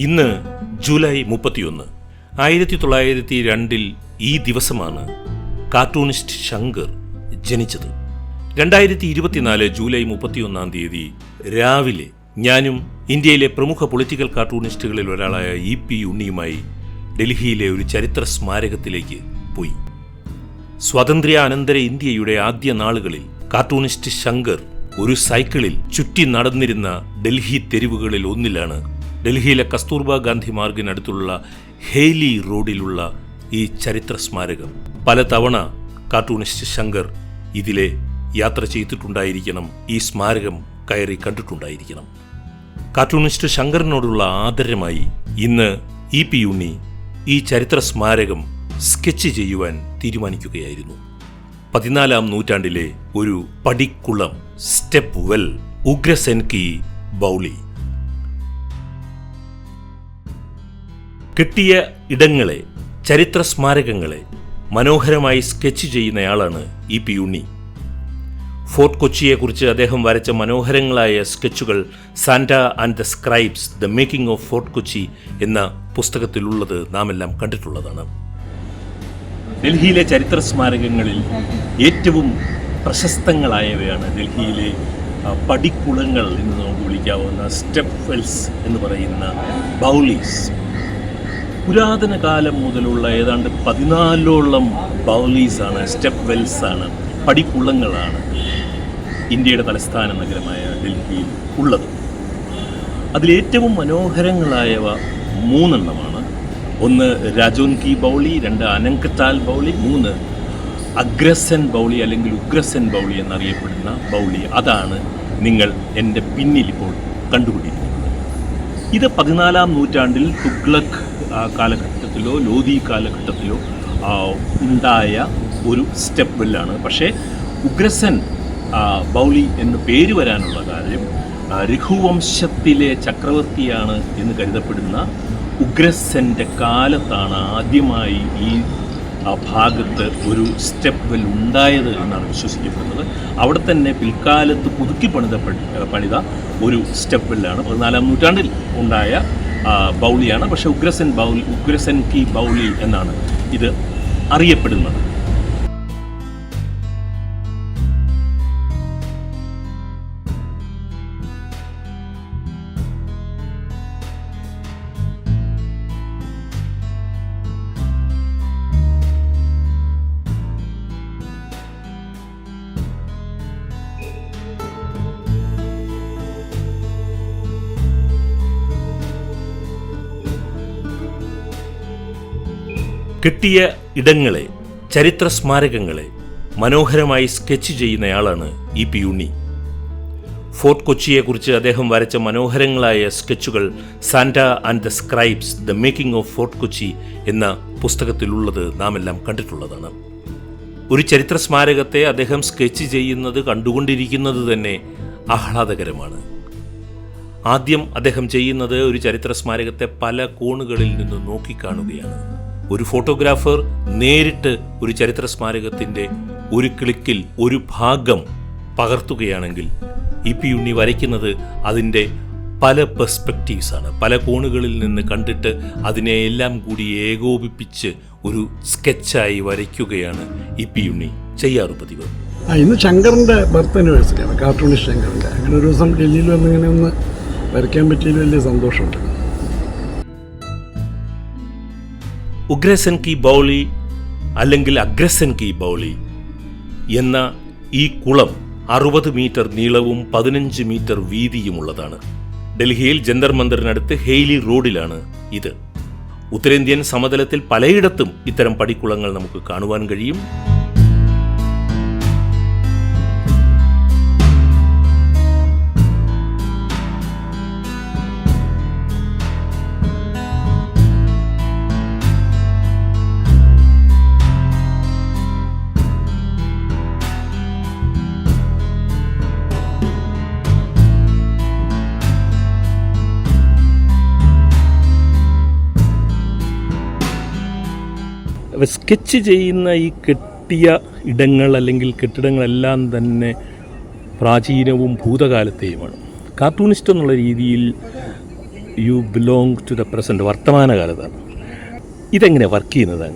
ഇന്ന് ജൂലൈ മുപ്പത്തിയൊന്ന്. ആയിരത്തി തൊള്ളായിരത്തി രണ്ടിൽ ഈ ദിവസമാണ് കാർട്ടൂണിസ്റ്റ് ശങ്കർ ജനിച്ചത്. രണ്ടായിരത്തി ഇരുപത്തിനാല് ജൂലൈ മുപ്പത്തിയൊന്നാം തീയതി രാവിലെ ഞാനും ഇന്ത്യയിലെ പ്രമുഖ പൊളിറ്റിക്കൽ കാർട്ടൂണിസ്റ്റുകളിൽ ഒരാളായ ഇ പി ഉണ്ണിയുമായി ഡൽഹിയിലെ ഒരു ചരിത്ര സ്മാരകത്തിലേക്ക് പോയി. സ്വാതന്ത്ര്യാനന്തര ഇന്ത്യയുടെ ആദ്യ നാളുകളിൽ കാർട്ടൂണിസ്റ്റ് ശങ്കർ ഒരു സൈക്കിളിൽ ചുറ്റി നടന്നിരുന്ന ഡൽഹി തെരുവുകളിൽ ഒന്നിലാണ് ഡൽഹിയിലെ കസ്തൂർബ ഗാന്ധി മാർഗിനടുത്തുള്ള ഹെയ്ലി റോഡിലുള്ള ഈ ചരിത്ര സ്മാരകം. പലതവണ കാർട്ടൂണിസ്റ്റ് ശങ്കർ ഇതിലെ യാത്ര ചെയ്തിട്ടുണ്ടായിരിക്കണം ഈ സ്മാരകം കയറി കണ്ടിട്ടുണ്ടായിരിക്കണം. കാർട്ടൂണിസ്റ്റ് ശങ്കറിനോടുള്ള ആദരമായി ഇന്ന് ഇ പി ഉണ്ണി ഈ ചരിത്ര സ്മാരകം സ്കെച്ച് ചെയ്യുവാൻ തീരുമാനിക്കുകയായിരുന്നു. പതിനാലാം നൂറ്റാണ്ടിലെ ഒരു പടിക്കുളം സ്റ്റെപ്പ് വെൽ ഉഗ്രസെൻകി ബൗളി. കിട്ടിയ ഇടങ്ങളെ ചരിത്ര സ്മാരകങ്ങളെ മനോഹരമായി സ്കെച്ച് ചെയ്യുന്നയാളാണ് ഇ പി ഉണ്ണി. ഫോർട്ട് കൊച്ചിയെക്കുറിച്ച് അദ്ദേഹം വരച്ച മനോഹരങ്ങളായ സ്കെച്ചുകൾ Santa and the scribes the making of Fort Kochi എന്ന പുസ്തകത്തിലുള്ളത് നാം എല്ലാം കണ്ടിട്ടുള്ളതാണ്. ഡൽഹിയിലെ ചരിത്ര സ്മാരകങ്ങളിൽ ഏറ്റവും പ്രശസ്തങ്ങളായവയാണ് ഡൽഹിയിലെ പടിക്കുളങ്ങൾ എന്ന് നമുക്ക് വിളിക്കാവുന്ന സ്റ്റെപ്പ് വെൽസ് എന്ന് പറയുന്ന ബൗളീസ്. പുരാതന കാലം മുതലുള്ള ഏതാണ്ട് പതിനാലോളം ബൗലീസാണ് സ്റ്റെപ്പ് വെൽസ് ആണ് പടിക്കുളങ്ങളാണ് ഇന്ത്യയുടെ തലസ്ഥാന നഗരമായ ഡൽഹിയിൽ ഉള്ളത്. അതിലേറ്റവും മനോഹരങ്ങളായവ മൂന്നെണ്ണമാണ്. ഒന്ന് രാജോൻ കി ബൗളി രണ്ട് അനങ്കത്താൽ ബൗളി മൂന്ന് അഗ്രസൻ ബൗളി അല്ലെങ്കിൽ ഉഗ്രസൻ ബൗളി എന്നറിയപ്പെടുന്ന ബൗളി. അതാണ് നിങ്ങൾ എന്റെ പിന്നിൽ ഇപ്പോൾ കണ്ടുപിടിക്കുന്നത് ഇത് പതിനാലാം നൂറ്റാണ്ടിൽ തുഗ്ലക് കാലഘട്ടത്തിലോ ലോധി കാലഘട്ടത്തിലോ ഉണ്ടായ ഒരു സ്റ്റെപ്പ് വെല്ലാണ്. പക്ഷേ ഉഗ്രസൻ ബൗളി എന്ന് പേര് വരാനുള്ള കാര്യം രഘുവംശത്തിലെ ചക്രവർത്തിയാണ് എന്ന് കരുതപ്പെടുന്ന ഉഗ്രസന്റെ കാലത്താണ് ആദ്യമായി ഈ ആ ഭാഗത്ത് ഒരു സ്റ്റെപ്പ് വെൽ ഉണ്ടായത് എന്നാണ് വിശ്വസിക്കപ്പെടുന്നത്. അവിടെ തന്നെ പിൽക്കാലത്ത് പുതുക്കി പണിത പണിത ഒരു സ്റ്റെപ്പ് വെല്ലാണ് പതിനാലാം നൂറ്റാണ്ടിൽ ഉണ്ടായ ബൗളിയാണ്. പക്ഷേ ഉഗ്രസൻ ബൗളി ഉഗ്രസൻ കി ബൗളി എന്നാണ് ഇത് അറിയപ്പെടുന്നത്. കിട്ടിയ ഇടങ്ങളെ ചരിത്ര സ്മാരകങ്ങളെ മനോഹരമായി സ്കെച്ച് ചെയ്യുന്നയാളാണ് ഇ പി ഉണ്ണി ഫോർട്ട് കൊച്ചിയെക്കുറിച്ച് അദ്ദേഹം വരച്ച മനോഹരങ്ങളായ സ്കെച്ചുകൾ Santa and the scribes the making of Fort Kochi എന്ന പുസ്തകത്തിലുള്ളത് നാം എല്ലാം കണ്ടിട്ടുള്ളതാണ്. ഒരു ചരിത്ര സ്മാരകത്തെ അദ്ദേഹം സ്കെച്ച് ചെയ്യുന്നത് കണ്ടുകൊണ്ടിരിക്കുന്നത് തന്നെ ആഹ്ലാദകരമാണ്. ആദ്യം അദ്ദേഹം ചെയ്യുന്നത് ഒരു ചരിത്ര സ്മാരകത്തെ പല കോണുകളിൽ നിന്ന് നോക്കിക്കാണുകയാണ്. ഒരു ഫോട്ടോഗ്രാഫർ നേരിട്ട് ഒരു ചരിത്ര സ്മാരകത്തിന്റെ ഒരു ക്ലിക്കിൽ ഒരു ഭാഗം പകർത്തുകയാണെങ്കിൽ ഇ പി ഉണ്ണി വരയ്ക്കുന്നത് അതിന്റെ പല പെർസ്പെക്റ്റീവ്സ് ആണ്. പല കോണുകളിൽ നിന്ന് കണ്ടിട്ട് അതിനെ എല്ലാം കൂടി ഏകോപിപ്പിച്ച് ഒരു സ്കെച്ചായി വരയ്ക്കുകയാണ് ഇ പി ഉണ്ണി. ചെയ്യാറ് പതിവ്. ആ ഇന്ന് ശങ്കറിന്റെ ബർത്ത് ആനിവേഴ്സറിയാണ് കാർട്ടൂണിസ്റ്റ് ശങ്കറിന്റെ അങ്ങനെ ഒരു ദിവസം ഡൽഹിയിൽ വന്നിങ്ങനെ ഒന്ന് വരയ്ക്കാൻ പറ്റിയതിൽ വലിയ സന്തോഷമുണ്ട്. ഉഗ്രസൻ കി ബൗളി അല്ലെങ്കിൽ അഗ്രസൻ കി ബൗളി എന്ന ഈ കുളം അറുപത് മീറ്റർ നീളവും പതിനഞ്ച് മീറ്റർ വീതിയുമുള്ളതാണ്. ഡൽഹിയിൽ ജന്തർ മന്ദറിനടുത്ത് ഹെയ്ലി റോഡിലാണ് ഇത്. ഉത്തരേന്ത്യൻ സമതലത്തിൽ പലയിടത്തും ഇത്തരം പടിക്കുളങ്ങൾ നമുക്ക് കാണുവാൻ കഴിയും. സ്കെച്ച് ചെയ്യുന്ന ഈ കെട്ടിയ ഇടങ്ങൾ അല്ലെങ്കിൽ കെട്ടിടങ്ങളെല്ലാം തന്നെ പ്രാചീനവും ഭൂതകാലത്തെയുമാണ്. കാർട്ടൂണിസ്റ്റ് എന്നുള്ള രീതിയിൽ you belong to the present വർത്തമാനകാലത്താണ് ഇതെങ്ങനെ വർക്ക് ചെയ്യുന്നത്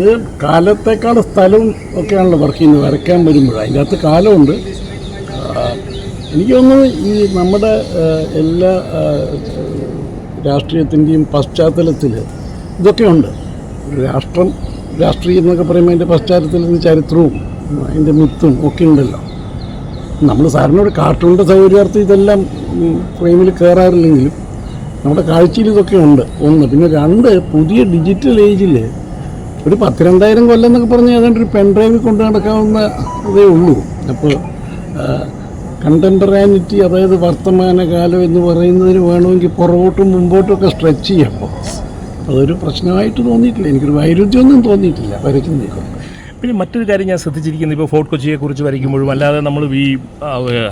ഇത് കാലത്തേക്കാൾ സ്ഥലവും ഒക്കെയാണല്ലോ വർക്ക് ചെയ്യുന്നത്. വരയ്ക്കാൻ വരുമ്പോൾ അതിന്റെ അകത്ത് കാലമുണ്ട്. എനിക്ക് തോന്നുന്നു ഈ നമ്മുടെ എല്ലാ രാഷ്ട്രീയത്തിന്റെയും പശ്ചാത്തലത്തിൽ ഇതൊക്കെയുണ്ട് രാഷ്ട്രം രാഷ്ട്രീയം എന്നൊക്കെ പറയുമ്പോൾ അതിന്റെ പശ്ചാത്തലത്തിൽ ചരിത്രവും അതിന്റെ മിത്തും ഒക്കെ ഉണ്ടല്ലോ. നമ്മൾ സാറിനോട് കാർട്ടൂണിന്റെ സൗകര്യാർത്ഥം ഇതെല്ലാം ഫ്രെയിമിൽ കയറാറില്ലെങ്കിലും നമ്മുടെ കാഴ്ചയിൽ ഇതൊക്കെ ഉണ്ട്. ഒന്ന് പിന്നെ രണ്ട് പുതിയ ഡിജിറ്റൽ ഏജിൽ ഒരു പത്ത് രണ്ടായിരം കൊല്ലം എന്നൊക്കെ പറഞ്ഞാൽ ഏതാണ്ട് ഒരു പെൻഡ്രൈവിൽ കൊണ്ട് നടക്കാവുന്ന ഇതേ ഉള്ളൂ. അപ്പോൾ കണ്ടംപറാനിറ്റി അതായത് വർത്തമാനകാലം എന്ന് പറയുന്നതിന് വേണമെങ്കിൽ പുറകോട്ടും മുമ്പോട്ടും ഒക്കെ സ്ട്രെച്ച് ചെയ്യാം അതൊരു പ്രശ്നമായിട്ട് തോന്നിയിട്ടില്ല. എനിക്കൊരു വൈരുദ്ധ്യമൊന്നും തോന്നിയിട്ടില്ല. വരയ്ക്കുന്നതിൽ പിന്നെ മറ്റൊരു കാര്യം ഞാൻ ശ്രദ്ധിച്ചിരിക്കുന്നത് ഇപ്പോൾ ഫോർട്ട് കൊച്ചിയെ കുറിച്ച് വരയ്ക്കുമ്പോഴും അല്ലാതെ നമ്മൾ we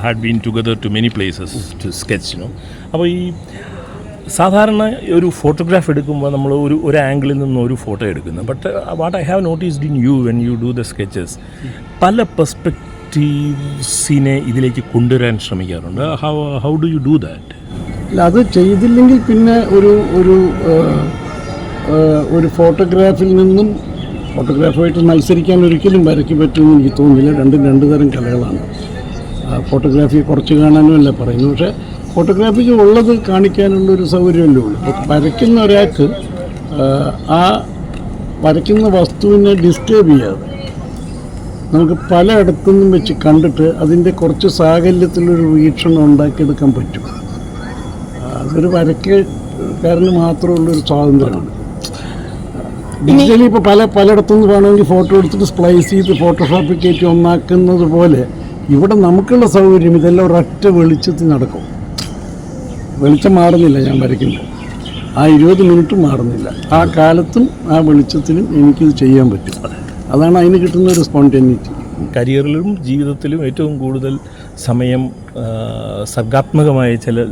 had been together to many places to sketch no അപ്പോൾ ഈ സാധാരണ ഒരു ഫോട്ടോഗ്രാഫ് എടുക്കുമ്പോൾ നമ്മൾ ഒരു ഒരു ആംഗിളിൽ നിന്ന് ഒരു ഫോട്ടോ എടുക്കുന്നു. But what I have noticed in you when you do the sketches പല പെർസ്പെക്റ്റീവ്സിനെ ഇതിലേക്ക് കൊണ്ടുവരാൻ ശ്രമിക്കാറുണ്ട്. How how do you do that അല്ല അത് ചെയ്തില്ലെങ്കിൽ പിന്നെ ഒരു ഒരു ഒരു ഫോട്ടോഗ്രാഫിൽ നിന്നും ഫോട്ടോഗ്രാഫുമായിട്ട് മത്സരിക്കാൻ ഒരിക്കലും വരയ്ക്ക് പറ്റുമെന്ന് എനിക്ക് തോന്നുന്നില്ല. രണ്ടും രണ്ട് തരം കലകളാണ്. ഫോട്ടോഗ്രാഫി കുറച്ച് കാണാനും അല്ല പറയുന്നു പക്ഷേ ഫോട്ടോഗ്രാഫിക്ക് ഉള്ളത് കാണിക്കാനുള്ള ഒരു സൗകര്യമല്ലേ ഉള്ളൂ. വരയ്ക്കുന്ന ഒരാൾക്ക് ആ, വരയ്ക്കുന്ന വസ്തുവിനെ ഡിസ്റ്റേബ് ചെയ്യാതെ നമുക്ക് പലയിടത്തുനിന്നും വെച്ച് കണ്ടിട്ട് അതിന്റെ കുറച്ച് സാകല്യത്തിലൊരു വീക്ഷണം ഉണ്ടാക്കിയെടുക്കാൻ പറ്റും. അതൊരു വരയ്ക്കാരന് മാത്രമുള്ളൊരു സ്വാതന്ത്ര്യമാണ്. ഡിജിറ്റലി ഇപ്പോൾ പല പലയിടത്തുനിന്ന് വേണമെങ്കിൽ ഫോട്ടോ എടുത്തിട്ട് സ്പ്ലൈസ് ചെയ്ത് ഫോട്ടോഷോപ്പിൽ കയറ്റി ഒന്നാക്കുന്നത് പോലെ ഇവിടെ നമുക്കുള്ള സൗകര്യം ഇതെല്ലാം ഒരൊറ്റ വെളിച്ചത്തിൽ നടക്കും. വെളിച്ചം മാറുന്നില്ല ഞാൻ വരയ്ക്കുമ്പോൾ ആ ഇരുപത് മിനിറ്റ് മാറുന്നില്ല. ആ കാലത്തും ആ വെളിച്ചത്തിലും എനിക്കിത് ചെയ്യാൻ പറ്റും. അതാണ് അതിന് കിട്ടുന്ന ഒരു സ്പോണ്ടേനിറ്റി കരിയറിലും ജീവിതത്തിലും ഏറ്റവും കൂടുതൽ സമയം സർഗാത്മകമായ ചില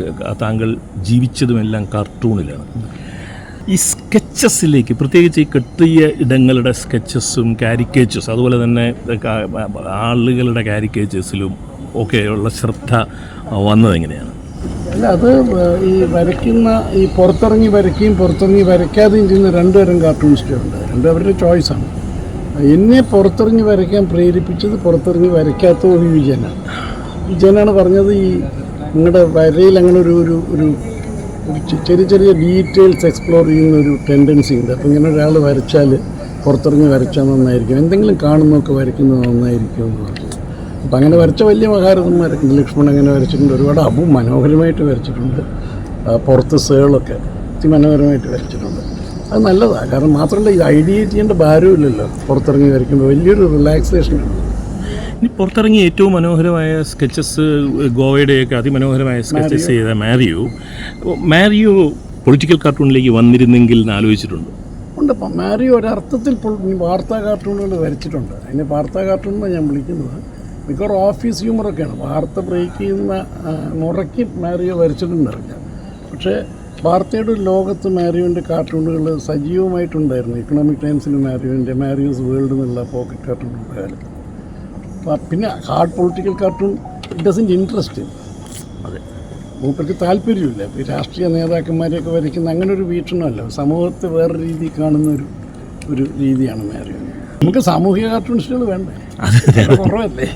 താങ്കൾ ജീവിച്ചതുമെല്ലാം കാർട്ടൂണിലാണ് ഈ സ്കെച്ചസിലേക്ക് പ്രത്യേകിച്ച് ഈ കെട്ടിയ ഇടങ്ങളുടെ സ്കെച്ചസും കാരിക്കേച്ചേഴ്സ് അതുപോലെ തന്നെ ആളുകളുടെ കാരിക്കേച്ചേഴ്സിലും ഒക്കെയുള്ള ശ്രദ്ധ വന്നത് എങ്ങനെയാണ്? അല്ല അത് ഈ വരയ്ക്കുന്ന ഈ പുറത്തിറങ്ങി വരയ്ക്കുകയും പുറത്തിറങ്ങി വരയ്ക്കാതെയും ചെയ്യുന്ന രണ്ടുപേരും കാർട്ടൂണിസ്റ്റുണ്ട് രണ്ടും അവരുടെ ചോയ്സാണ് എന്നെ പുറത്തിറങ്ങി വരയ്ക്കാൻ പ്രേരിപ്പിച്ചത് പുറത്തിറങ്ങി വരയ്ക്കാത്ത ഒരു വിജയനാണ്. വിജയനാണ് പറഞ്ഞത് ഈ നിങ്ങളുടെ വരയിൽ അങ്ങനെ ഒരു ഒരു ചെറിയ ചെറിയ ഡീറ്റെയിൽസ് എക്സ്പ്ലോർ ചെയ്യുന്ന ഒരു ടെൻഡൻസി ഉണ്ട്. അപ്പോൾ ഇങ്ങനെ ഒരാൾ വരച്ചാൽ പുറത്തിറങ്ങി വരച്ചാൽ നന്നായിരിക്കും. എന്തെങ്കിലും കാണുന്നൊക്കെ വരയ്ക്കുന്നത് നന്നായിരിക്കും എന്ന് പറഞ്ഞു. അപ്പം അങ്ങനെ വരച്ച വലിയ മഹാരഥന്മാരൊക്കെ. ലക്ഷ്മൺ അങ്ങനെ വരച്ചിട്ടുണ്ട്. ഒരുപാട് അബു മനോഹരമായിട്ട് വരച്ചിട്ടുണ്ട് പുറത്ത് സേളൊക്കെ അതിമനോഹരമായിട്ട് വരച്ചിട്ടുണ്ട്. അത് നല്ലതാണ് കാരണം മാത്രമല്ല ഇത് ഐഡിയേറ്റ് ചെയ്യേണ്ട ഭാരമില്ലല്ലോ പുറത്തിറങ്ങി വരയ്ക്കുമ്പോൾ. വലിയൊരു റിലാക്സേഷനാണ് ഇനി പുറത്തിറങ്ങിയ ഏറ്റവും മനോഹരമായ സ്കെച്ചസ് ഗോവയുടെയൊക്കെ അതിമനോഹരമായ സ്കെച്ചസ് ചെയ്ത മാരിയു മാരിയു പൊളിറ്റിക്കൽ കാർട്ടൂണിലേക്ക് വന്നിരുന്നെങ്കിൽ എന്ന് ആലോചിച്ചിട്ടുണ്ട്? ഉണ്ട് മാരിയു മാരി ഒരർത്ഥത്തിൽ വാർത്താ കാർട്ടൂണുകൾ വരച്ചിട്ടുണ്ട്. അതിനെ വാർത്താ കാർട്ടൂൺ എന്നാണ് ഞാൻ വിളിക്കുന്നത്. മിക്കവാറും ഓഫീസ് ഹ്യൂമറൊക്കെയാണ് വാർത്ത ബ്രേക്ക് ചെയ്യുന്ന മുറയ്ക്ക് മാരിയോ വരച്ചിട്ടുണ്ടറിയില്ല പക്ഷേ വാർത്തയുടെ ലോകത്ത് മാരിയോന്റെ കാർട്ടൂണുകൾ സജീവമായിട്ടുണ്ടായിരുന്നു. ഇക്കണോമിക് ടൈംസിന് മാരിയോന്റെ മാരിയോസ് വേൾഡ് എന്നുള്ള പോക്കറ്റ് കാർട്ടൂൺ കാലത്ത്. പിന്നെ hard political cartoon it doesn't interest അതെ. മൂപ്പർക്ക് താല്പര്യമില്ല. ഇപ്പോൾ രാഷ്ട്രീയ നേതാക്കന്മാരെയൊക്കെ വരയ്ക്കുന്ന അങ്ങനെ ഒരു വീക്ഷണമല്ല. സമൂഹത്തെ വേറെ രീതി കാണുന്ന ഒരു ഒരു രീതിയാണ് നേരെ. നമുക്ക് സാമൂഹിക കാർട്ടൂണിസ്റ്റുകൾ വേണ്ടേ? അതെ കുറവല്ലേ?